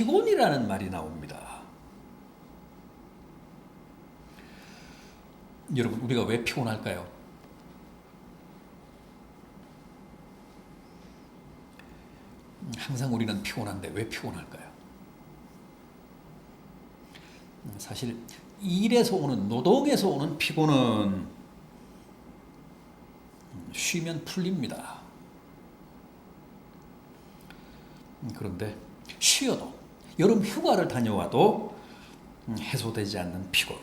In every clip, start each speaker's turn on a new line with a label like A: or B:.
A: 피곤이라는 말이 나옵니다. 여러분, 우리가 왜 피곤할까요? 항상 우리는 피곤한데 왜 피곤할까요? 사실 일에서 오는 노동에서 오는 피곤은 쉬면 풀립니다. 그런데 쉬어도 여름 휴가를 다녀와도 해소되지 않는 피곤.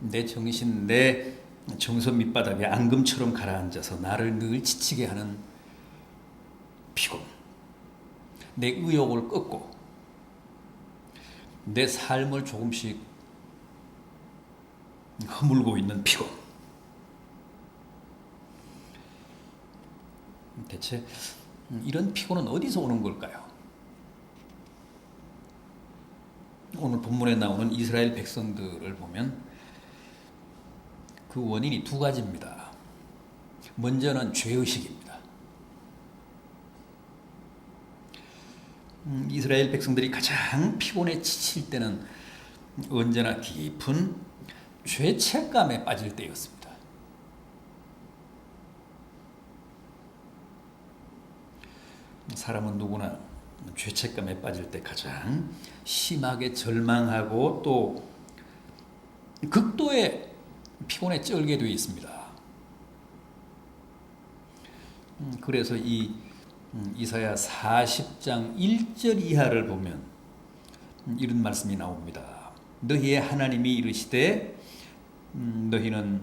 A: 내 정신, 내 정서 밑바닥에 앙금처럼 가라앉아서 나를 늘 지치게 하는 피곤. 내 의욕을 꺾고 내 삶을 조금씩 허물고 있는 피곤. 대체 이런 피곤은 어디서 오는 걸까요? 오늘 본문에 나오는 이스라엘 백성들을 보면 그 원인이 두 가지입니다. 먼저는 죄의식입니다. 음, 이스라엘 백성들이 가장 피곤에 지칠 때는 언제나 깊은 죄책감에 빠질 때였습니다. 사람은 누구나 죄책감에 빠질 때 가장 심하게 절망하고 또 극도의 피곤에 쩔게 되어 있습니다. 음, 그래서 이 음, 이사야 40장 1절 이하를 보면 음, 이런 말씀이 나옵니다. 너희의 하나님이 이르시되 너희는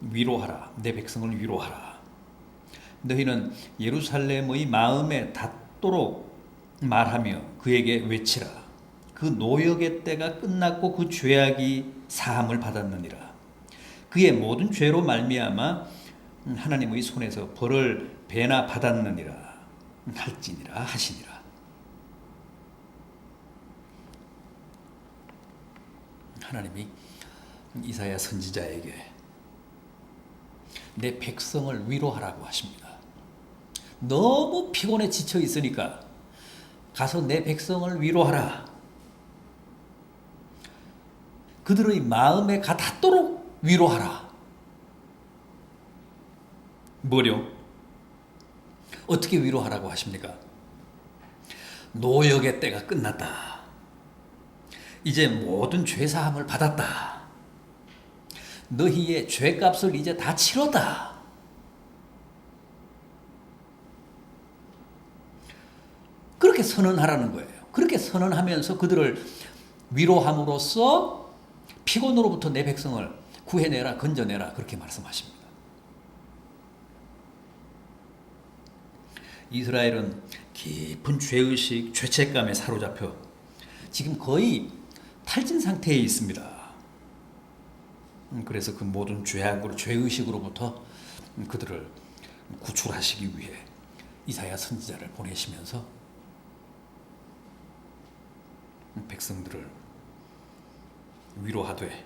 A: 위로하라 내 백성을 위로하라 너희는 예루살렘의 마음에 닿 도록 말하며 그에게 외치라. 그 노역의 때가 끝났고 그 죄악이 사함을 받았느니라. 그의 모든 죄로 말미암아 하나님의 손에서 벌을 배나 받았느니라. 할지니라 하시니라. 하나님이 이사야 선지자에게 내 백성을 위로하라고 하십니다. 너무 피곤에 지쳐 있으니까 가서 내 백성을 위로하라. 그들의 마음에 가닿도록 위로하라. 뭐요? 어떻게 위로하라고 하십니까? 노역의 때가 끝났다. 이제 모든 죄사함을 받았다. 너희의 죄값을 이제 다 치렀다. 그렇게 선언하라는 거예요. 그렇게 선언하면서 그들을 위로함으로써 피곤으로부터 내 백성을 구해내라, 건져내라 그렇게 말씀하십니다. 이스라엘은 깊은 죄의식, 죄책감에 사로잡혀 지금 거의 탈진 상태에 있습니다. 음, 그래서 그 모든 죄악으로, 죄의식으로부터 그들을 구출하시기 위해 이사야 선지자를 보내시면서 백성들을 위로하되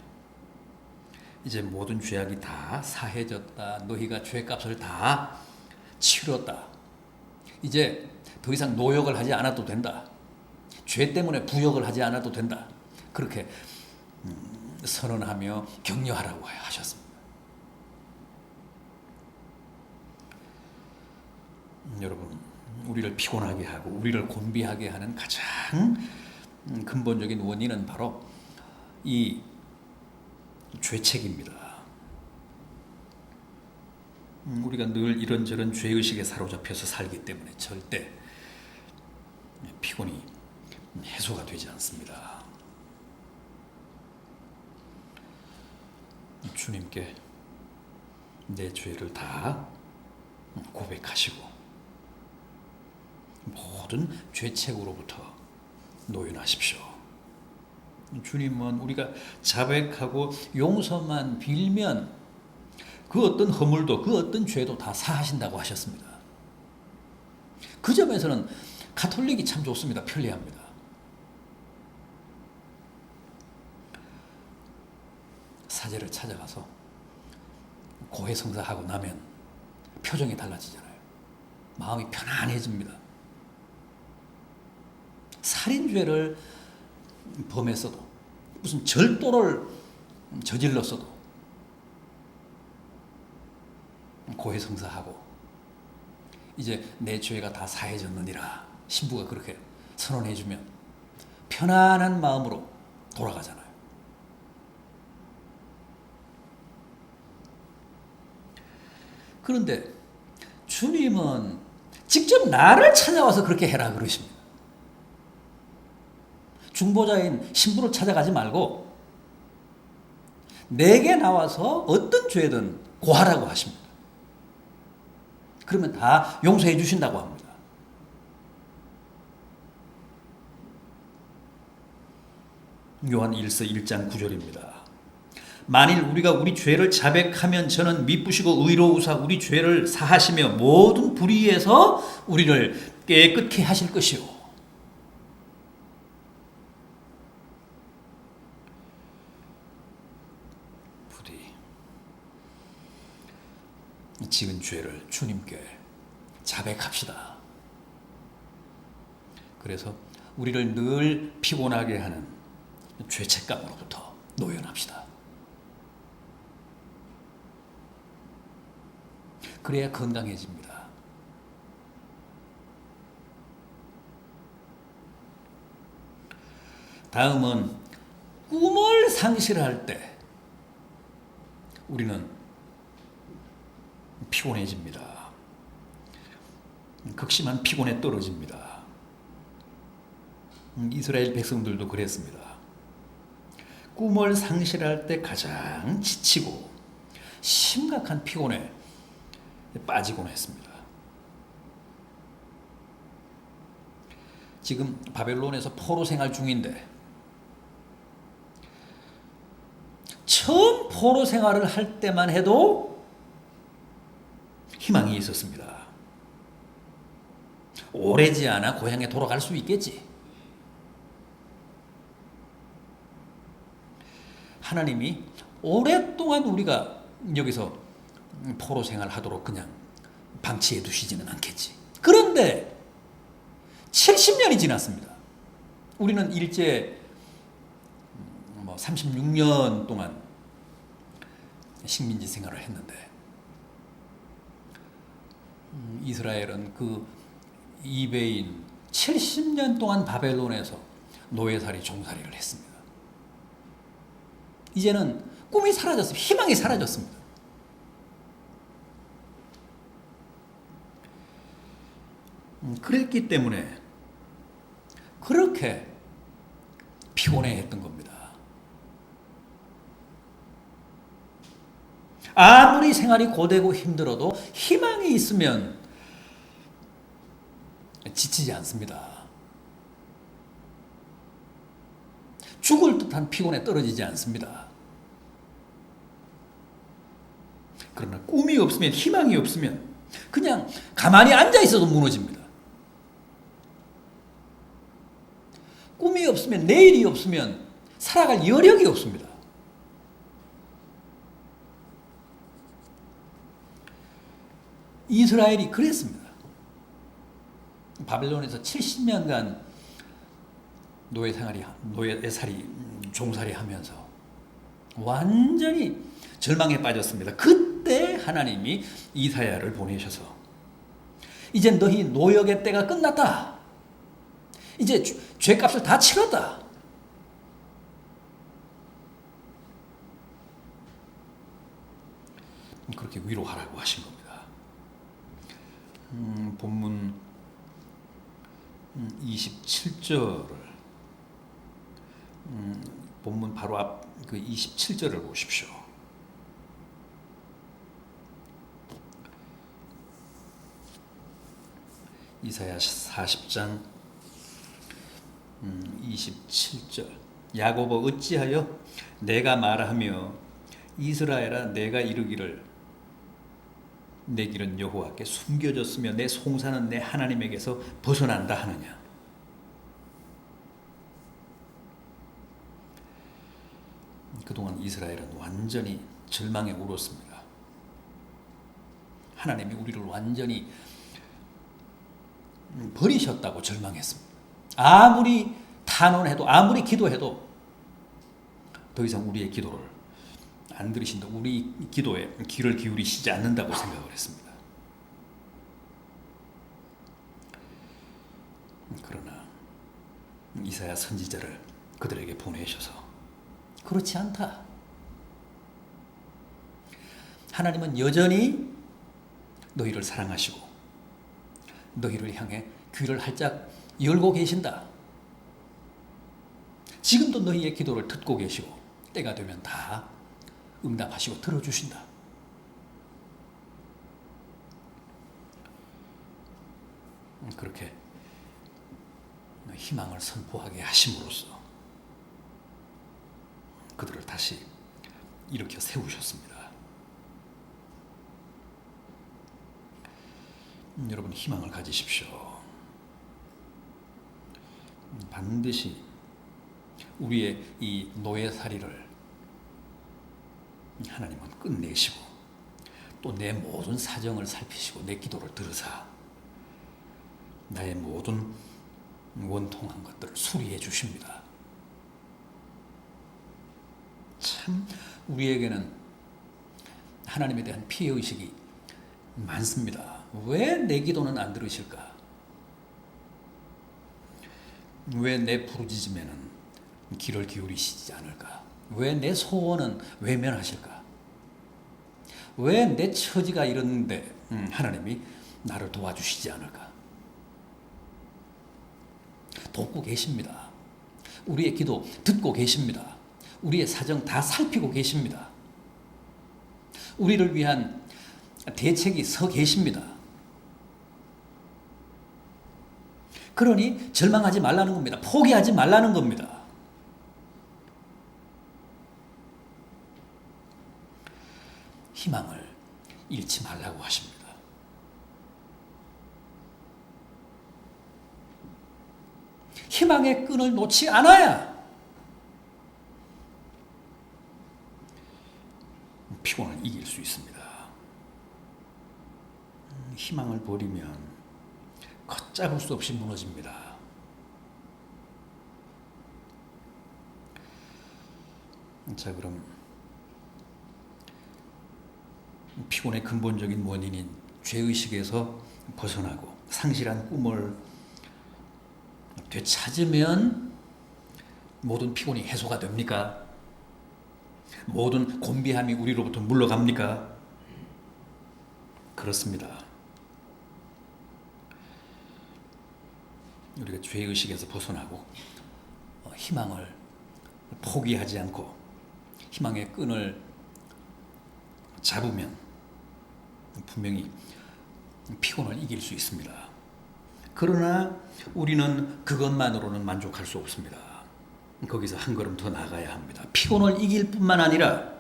A: 이제 모든 죄악이 다 사해졌다. 너희가 죄값을 다 치렀다. 이제 더 이상 노역을 하지 않아도 된다. 죄 때문에 부역을 하지 않아도 된다. 그렇게 음, 선언하며 격려하라고 하셨습니다. 음, 여러분, 우리를 피곤하게 하고 우리를 곤비하게 하는 가장 음, 근본적인 원인은 바로 이 죄책입니다. 음, 우리가 늘 이런저런 죄의식에 사로잡혀서 살기 때문에 절대 피곤이 해소가 되지 않습니다. 주님께 내 죄를 다 고백하시고 모든 죄책으로부터 노인하십시오. 주님은 우리가 자백하고 용서만 빌면 그 어떤 허물도 그 어떤 죄도 다 사하신다고 하셨습니다. 그 점에서는 가톨릭이 참 좋습니다. 편리합니다. 사제를 찾아가서 고해성사하고 나면 표정이 달라지잖아요. 마음이 편안해집니다. 살인죄를 범했어도 무슨 절도를 저질렀어도 고해성사하고 이제 내 죄가 다 사해졌느니라 신부가 그렇게 선언해주면 편안한 마음으로 돌아가잖아요. 그런데 주님은 직접 나를 찾아와서 그렇게 해라 그러십니다. 중보자인 신부를 찾아가지 말고 내게 나와서 어떤 죄든 고하라고 하십니다. 그러면 다 용서해 주신다고 합니다. 요한 1서 1장 9절입니다. 만일 우리가 우리 죄를 자백하면 저는 미쁘시고 의로우사 우리 죄를 사하시며 모든 불의에서 우리를 깨끗게 하실 것이요. 부디 지은 죄를 주님께 자백합시다. 그래서 우리를 늘 피곤하게 하는 죄책감으로부터 노연합시다. 그래야 건강해집니다. 다음은 꿈을 상실할 때 우리는 피곤해집니다. 극심한 피곤에 떨어집니다. 이스라엘 백성들도 그랬습니다. 꿈을 상실할 때 가장 지치고 심각한 피곤에 빠지곤 했습니다. 지금 바벨론에서 포로 생활 중인데 처음 포로 생활을 할 때만 해도 희망이 있었습니다. 오래지 않아 고향에 돌아갈 수 있겠지. 하나님이 오랫동안 우리가 여기서 포로 생활하도록 그냥 방치해 두시지는 않겠지. 그런데 70년이 지났습니다. 우리는 일제 뭐 36년 동안 식민지 생활을 했는데 음, 이스라엘은 그 이베인 70년 동안 바벨론에서 노예살이 종살이를 했습니다. 이제는 꿈이 사라졌습니다. 희망이 사라졌습니다. 음, 그랬기 때문에 그렇게 피곤해 했던 겁니다. 아무리 생활이 고되고 힘들어도 희망이 있으면 지치지 않습니다. 죽을 듯한 피곤에 떨어지지 않습니다. 그러나 꿈이 없으면 희망이 없으면 그냥 가만히 앉아 있어도 무너집니다. 꿈이 없으면 내일이 없으면 살아갈 여력이 없습니다. 이스라엘이 그랬습니다. 바벨론에서 70년간 노예 생활이 노예 살이 종살이 하면서 완전히 절망에 빠졌습니다. 그때 하나님이 이사야를 보내셔서 이제 너희 노역의 때가 끝났다. 이제 죄값을 다 치렀다. 그렇게 위로하라고 하신 겁니다. 음, 본문 27절을 음, 본문 바로 앞 그 27절을 보십시오. 이사야 40장 27절 야고보 어찌하여 내가 말하며 이스라엘아 내가 이르기를 내 길은 여호와께 숨겨졌으며 내 송사는 내 하나님에게서 벗어난다 하느냐 그동안 이스라엘은 완전히 절망에 울었습니다. 하나님이 우리를 완전히 버리셨다고 절망했습니다. 아무리 탄원해도 아무리 기도해도 더 이상 우리의 기도를 안 들으신다. 우리 기도에 귀를 기울이시지 않는다고 생각을 했습니다. 그러나 이사야 선지자를 그들에게 보내셔서 그렇지 않다. 하나님은 여전히 너희를 사랑하시고 너희를 향해 귀를 활짝 열고 계신다. 지금도 너희의 기도를 듣고 계시고 때가 되면 다 응답하시고 들어주신다. 그렇게 희망을 선포하게 하심으로써 그들을 다시 일으켜 세우셨습니다. 음, 여러분 희망을 가지십시오. 음, 반드시 우리의 이 노예살이를 하나님은 끝내시고 또 내 모든 사정을 살피시고 내 기도를 들으사 나의 모든 원통한 것들을 수리해 주십니다. 참 우리에게는 하나님에 대한 피해 의식이 많습니다. 왜 내 기도는 안 들으실까? 왜 내 부르짖음에는 귀를 기울이시지 않을까? 왜 내 소원은 외면하실까? 왜 내 처지가 이런데 음, 하나님이 나를 도와주시지 않을까? 돕고 계십니다. 우리의 기도 듣고 계십니다. 우리의 사정 다 살피고 계십니다. 우리를 위한 대책이 서 계십니다. 그러니 절망하지 말라는 겁니다. 포기하지 말라는 겁니다. 희망을 잃지 말라고 하십니다. 희망의 끈을 놓지 않아야 피곤을 이길 수 있습니다. 음, 희망을 버리면 걷잡을 수 없이 무너집니다. 자, 그럼 피곤의 근본적인 원인인 죄의식에서 벗어나고 상실한 꿈을 되찾으면 모든 피곤이 해소가 됩니까? 모든 곤비함이 우리로부터 물러갑니까? 그렇습니다. 우리가 죄의식에서 벗어나고 어, 희망을 포기하지 않고 희망의 끈을 잡으면 분명히 피곤을 이길 수 있습니다. 그러나 우리는 그것만으로는 만족할 수 없습니다. 거기서 한 걸음 더 나가야 합니다. 피곤을 이길 뿐만 아니라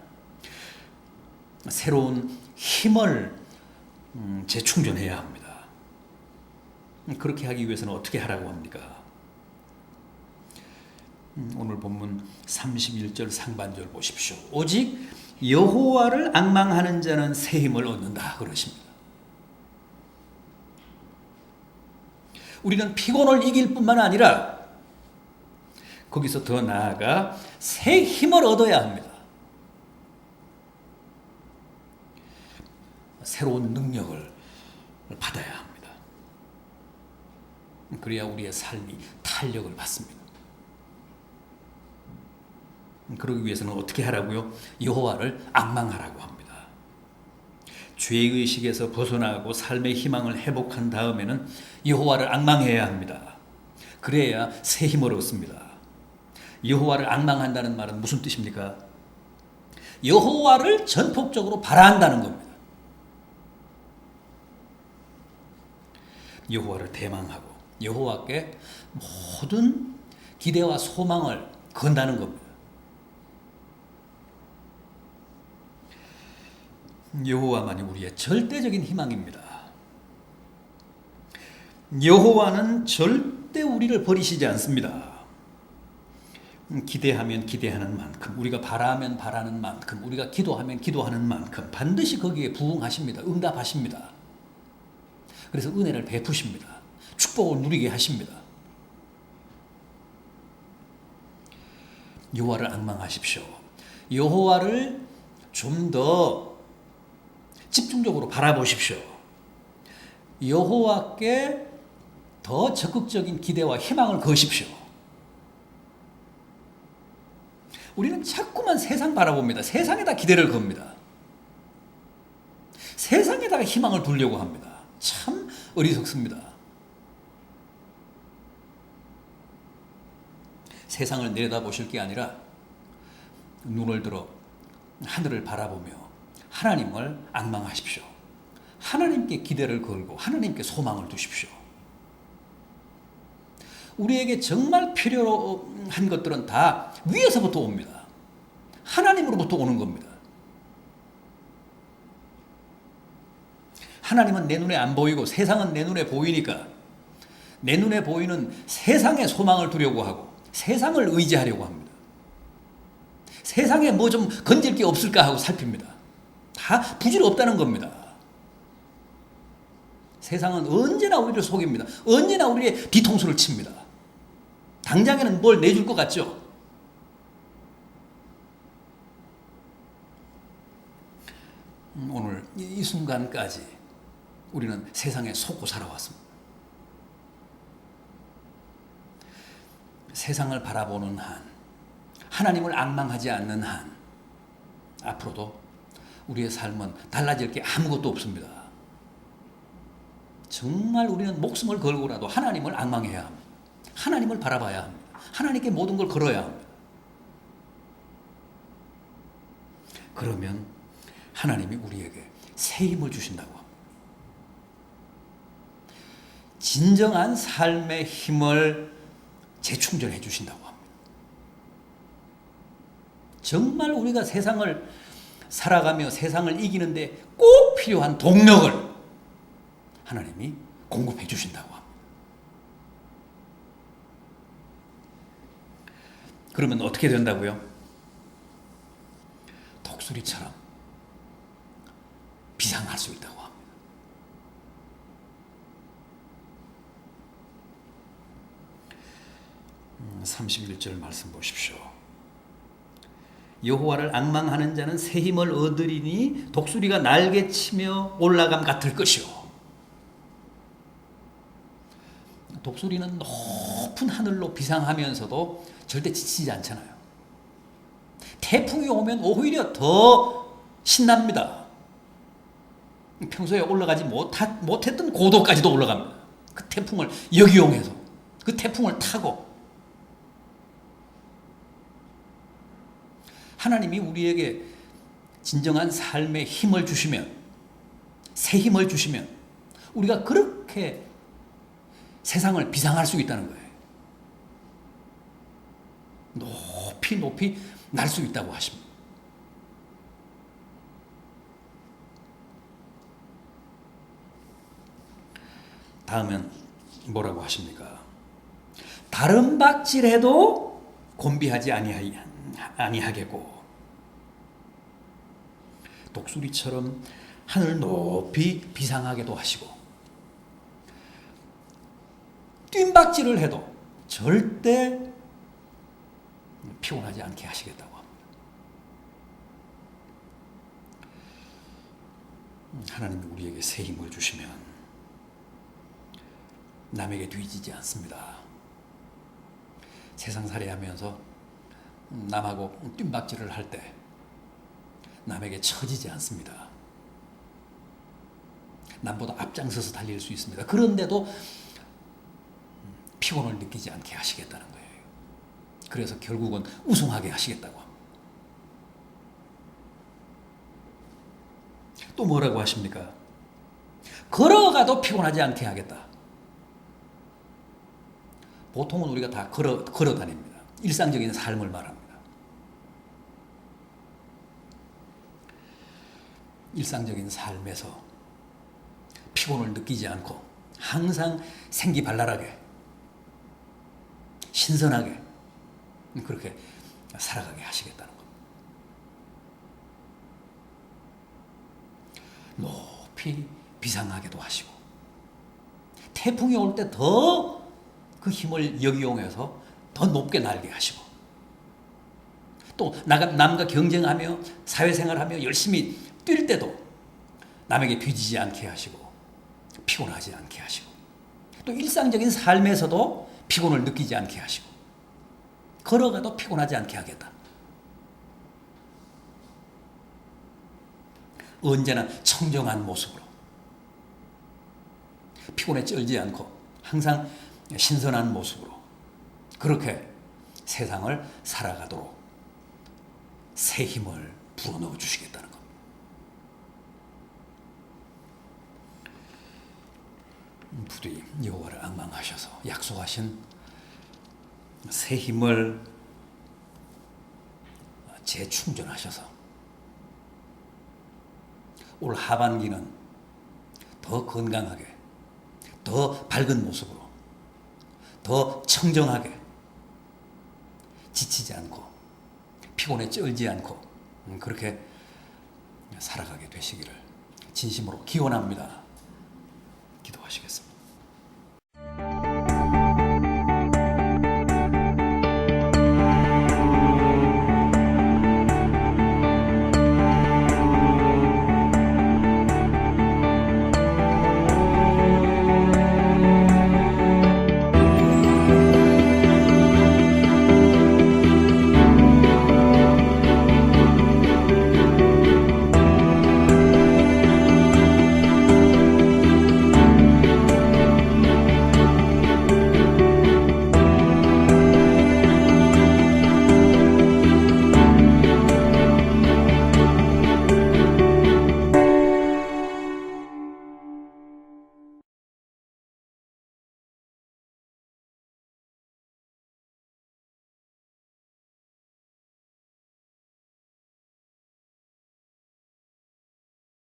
A: 새로운 힘을 음, 재충전해야 합니다. 그렇게 하기 위해서는 어떻게 하라고 합니까? 음, 오늘 본문 31절 상반절 보십시오. 오직 여호와를 악망하는 자는 새 힘을 얻는다 그러십니다. 우리는 피곤을 이길 뿐만 아니라 거기서 더 나아가 새 힘을 얻어야 합니다. 새로운 능력을 받아야 합니다. 그래야 우리의 삶이 탄력을 받습니다. 그러기 위해서는 어떻게 하라고요? 여호와를 악망하라고 합니다. 죄의식에서 벗어나고 삶의 희망을 회복한 다음에는 여호와를 악망해야 합니다. 그래야 새 힘을 얻습니다. 여호와를 악망한다는 말은 무슨 뜻입니까? 여호와를 전폭적으로 바라한다는 겁니다. 여호와를 대망하고 여호와께 모든 기대와 소망을 건다는 겁니다. 여호와만이 우리의 절대적인 희망입니다. 여호와는 절대 우리를 버리시지 않습니다. 기대하면 기대하는 만큼, 우리가 바라면 바라는 만큼, 우리가 기도하면 기도하는 만큼 반드시 거기에 부응하십니다. 응답하십니다. 그래서 은혜를 베푸십니다. 축복을 누리게 하십니다. 여호와를 악망하십시오. 여호와를 좀 더 집중적으로 바라보십시오. 여호와께 더 적극적인 기대와 희망을 거십시오. 우리는 자꾸만 세상 바라봅니다. 세상에다 기대를 겁니다. 세상에다가 희망을 두려고 합니다. 참 어리석습니다. 세상을 내려다보실 게 아니라 눈을 들어 하늘을 바라보며 하나님을 악망하십시오. 하나님께 기대를 걸고 하나님께 소망을 두십시오. 우리에게 정말 필요한 것들은 다 위에서부터 옵니다. 하나님으로부터 오는 겁니다. 하나님은 내 눈에 안 보이고 세상은 내 눈에 보이니까 내 눈에 보이는 세상의 소망을 두려고 하고 세상을 의지하려고 합니다. 세상에 뭐 좀 건질 게 없을까 하고 살핍니다. 다 부질없다는 겁니다. 세상은 언제나 우리를 속입니다. 언제나 우리의 뒤통수를 칩니다. 당장에는 뭘 내줄 것 같죠? 음, 오늘 이 순간까지 우리는 세상에 속고 살아왔습니다. 세상을 바라보는 한, 하나님을 악망하지 않는 한, 앞으로도 우리의 삶은 달라질 게 아무것도 없습니다. 정말 우리는 목숨을 걸고라도 하나님을 악망해야 합니다. 하나님을 바라봐야 합니다. 하나님께 모든 걸 걸어야 합니다. 그러면 하나님이 우리에게 새 힘을 주신다고 합니다. 진정한 삶의 힘을 재충전해 주신다고 합니다. 정말 우리가 세상을 살아가며 세상을 이기는데 꼭 필요한 동력을 하나님이 공급해 주신다고 합니다. 그러면 어떻게 된다고요? 독수리처럼 비상할 수 있다고 합니다. 31절 말씀 보십시오. 여호와를 악망하는 자는 새 힘을 얻으리니 독수리가 날개 치며 올라감 같을 것이요. 독수리는 높은 하늘로 비상하면서도 절대 지치지 않잖아요. 태풍이 오면 오히려 더 신납니다. 평소에 올라가지 못했던 고도까지도 올라갑니다. 그 태풍을 역이용해서 그 태풍을 타고 하나님이 우리에게 진정한 삶의 힘을 주시면 새 힘을 주시면 우리가 그렇게 세상을 비상할 수 있다는 거예요. 높이 높이 날 수 있다고 하십니다. 다음은 뭐라고 하십니까? 다른 박질해도 곤비하지 아니하 겠고 독수리처럼 하늘 높이 비상하게도 하시고 뜀박질을 해도 절대 피곤하지 않게 하시겠다고 합니다. 하나님이 우리에게 새 힘을 주시면 남에게 뒤지지 않습니다. 세상 살이 하면서 남하고 뜀박질을 할 때 남에게 처지지 않습니다. 남보다 앞장서서 달릴 수 있습니다. 그런데도 피곤을 느끼지 않게 하시겠다는 거예요. 그래서 결국은 우승하게 하시겠다고 합니다. 또 뭐라고 하십니까? 걸어가도 피곤하지 않게 하겠다. 보통은 우리가 다 걸어, 걸어 다닙니다. 일상적인 삶을 말합니다. 일상적인 삶에서 피곤을 느끼지 않고 항상 생기발랄하게 신선하게 그렇게 살아가게 하시겠다는 겁니다. 높이 비상하게도 하시고 태풍이 올 때 더 그 힘을 역이용해서 더 높게 날게 하시고 또 남과 경쟁하며 사회생활하며 열심히 뛸 때도 남에게 빚지지 않게 하시고 피곤하지 않게 하시고 또 일상적인 삶에서도 피곤을 느끼지 않게 하시고 걸어가도 피곤하지 않게 하겠다. 언제나 청정한 모습으로 피곤에 쩔지 않고 항상 신선한 모습으로 그렇게 세상을 살아가도록 새 힘을 불어넣어 주시겠다는 것. 부디 여호와를 악망하셔서 약속하신 새 힘을 재충전하셔서 올 하반기는 더 건강하게, 더 밝은 모습으로, 더 청정하게, 지치지 않고, 피곤에 쩔지 않고, 음, 그렇게 살아가게 되시기를 진심으로 기원합니다.